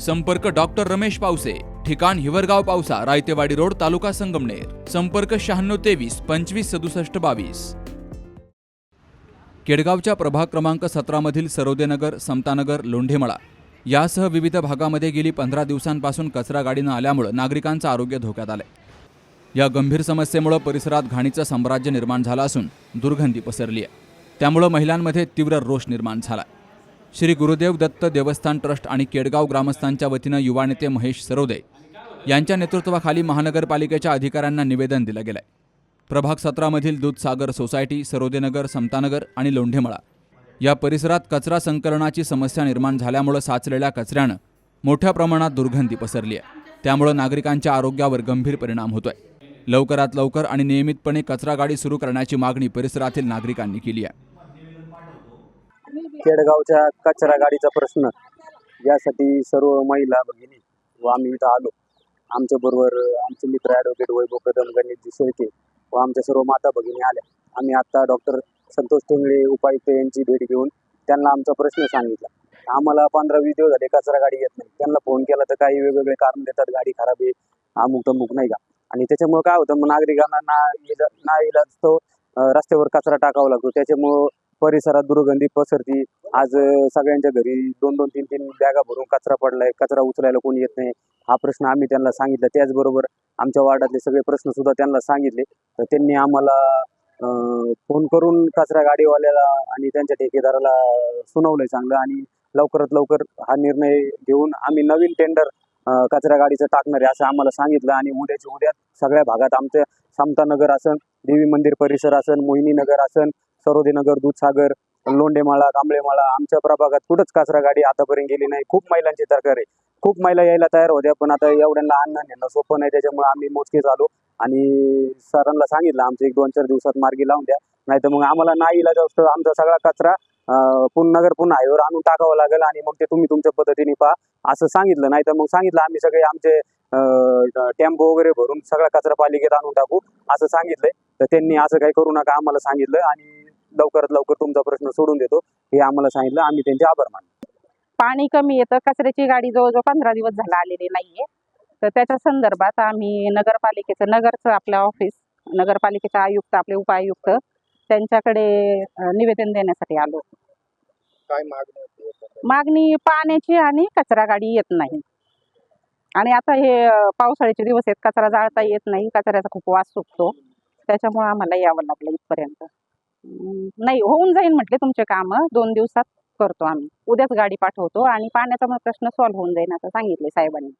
संपर्क डॉक्टर रमेश पावसे ठिकाण हिवरगाव पावसा रायतेवाडी रोड तालुका संगमनेर. संपर्क शहाण्णव तेवीस पंचवीस सदुसष्ट बावीस. केडगावच्या प्रभाग क्रमांक सतरामधील सरोदेनगर समतानगर लोंढेमळा. यासह विविध भागामध्ये गेली पंधरा दिवसांपासून कचरा गाडीनं आल्यामुळं नागरिकांचं आरोग्य धोक्यात आलंय. या गंभीर समस्येमुळं परिसरात घाणीचं साम्राज्य निर्माण झालं असून दुर्गंधी पसरली आहे त्यामुळं महिलांमध्ये तीव्र रोष निर्माण झाला श्री गुरुदेव दत्त देवस्थान ट्रस्ट आणि केडगाव ग्रामस्थांच्या वतीनं युवा नेते महेश सरोदे यांच्या नेतृत्वाखाली महानगरपालिकेच्या अधिकाऱ्यांना निवेदन दिलं गेलंय. प्रभाग सत्रामधील दूधसागर सोसायटी सरोदेनगर समतानगर आणि लोंढेमळा या परिसरात कचरा संकलनाची समस्या निर्माण झाल्यामुळं साचलेल्या कचऱ्यानं मोठ्या प्रमाणात दुर्गंधी पसरली आहे त्यामुळं नागरिकांच्या आरोग्यावर गंभीर परिणाम होतोय. लवकरात लवकर आणि नियमितपणे कचरा गाडी सुरू करण्याची मागणी परिसरातील नागरिकांनी केली आहे. खेडगावच्या कचरा गाडीचा प्रश्न. यासाठी सर्व महिला भगिनी व आम्ही इथं आलो. आमच्या बरोबर आमचे मित्र ॲडव्होकेट वैभव कदम गणेशजी शेळके व आमच्या सर्व माता भगिनी आल्या. आम्ही आता डॉक्टर संतोष टेंगळे उपायुक्त यांची भेट घेऊन त्यांना आमचा प्रश्न सांगितला. आम्हाला पंधरा वीस दिवस झाले कचरा गाडी येत नाही. त्यांना फोन केला तर काही वेगवेगळे कारण देतात गाडी खराब आहे अमुक तमुक नाही का? आणि त्याच्यामुळे काय होतं मग नागरिकांना ना इला ना इलाज तो रस्त्यावर कचरा टाकावा लागतो. त्याच्यामुळं परिसरात दुर्गंधी पसरती. आज सगळ्यांच्या घरी दोन दोन तीन तीन बॅगा भरून कचरा पडलाय. कचरा उचलायला कोणी येत नाही. हा प्रश्न आम्ही त्यांना सांगितला. त्याचबरोबर आमच्या वार्डातले सगळे प्रश्न सुद्धा त्यांना सांगितले. तर त्यांनी आम्हाला फोन करून कचरा गाडीवाल्याला आणि त्यांच्या ठेकेदाराला सुनावलंय चांगलं आणि लवकरात लवकर हा निर्णय घेऊन आम्ही नवीन टेंडर कचरा गाडीचं टाकणार आहे असं आम्हाला सांगितलं आणि उद्याच्या उद्या सगळ्या भागात आमच्या समतानगर असन देवी मंदिर परिसर असन मोहिनी नगर असन सरोदेनगर दूधसागर लोंडेमाळा कांबळेमाळा आमच्या प्रभागात कुठंच कचरा गाडी आतापर्यंत गेली नाही. खूप महिलांची तक्रार आहे खूप महिला यायला तयार होत्या पण आता एवढ्यांना अन्न नेणं सोपं नाही. त्याच्यामुळे आम्ही मोजकेच आलो आणि सरांना सांगितलं आमचं एक दोन चार दिवसात मार्गी लावून द्या. नाही तर मग आम्हाला नाही इलाज असतो. आमचा सगळा कचरा पुन्हा नगर पुन्हा हायवेवर आणून टाकावं लागेल आणि मग ते तुम्ही तुमच्या पद्धतीने पहा असं सांगितलं. नाही तर मग सांगितलं आम्ही सगळे आमचे टेम्पो वगैरे भरून सगळा कचरा पालिकेत आणून टाकू असं सांगितलंय. तर त्यांनी असं काही करू नका आम्हाला सांगितलं आणि लवकरात लवकर तुमचा प्रश्न सोडून देतो. हे आम्हाला सांगितलं. आम्ही त्यांचे आभार मानतो. पाणी कमी येतं. कचऱ्याची गाडी जवळजवळ पंधरा दिवस झाला आलेली नाहीये. तर त्याच्या संदर्भात आम्ही नगरपालिकेचं नगरचं आपलं ऑफिस नगरपालिकेचे आयुक्त आपले उपायुक्त त्यांच्याकडे निवेदन देण्यासाठी आलो. काय मागणी मागणी पाण्याची आणि कचरा गाडी येत नाही. आणि आता हे पावसाळ्याचे दिवस आहेत. कचरा जाळता येत नाही. कचऱ्याचा खूप वास सुटतो. त्याच्यामुळे आम्हाला यावं लागलं इथपर्यंत. नाही होऊन जाईल म्हटले तुमचे काम. दोन दिवसात करतो आम्ही. उद्याच गाडी पाठवतो आणि पाण्याचा मग प्रश्न सॉल्व्ह होऊन जाईल असं सांगितले साहेबांनी.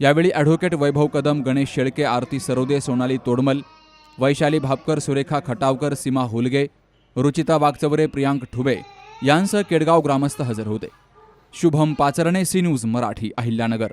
यावेळी ॲडव्होकेट वैभव कदम गणेश शेळके आरती सरोदे सोनाली तोडमल वैशाली भापकर सुरेखा खटावकर सीमा हुलगे रुचिता वागचवरे प्रियांक ठुबे यांसह केडगाव ग्रामस्थ हजर होते. Shubham Pacharne C news Marathi Ahilyanagar.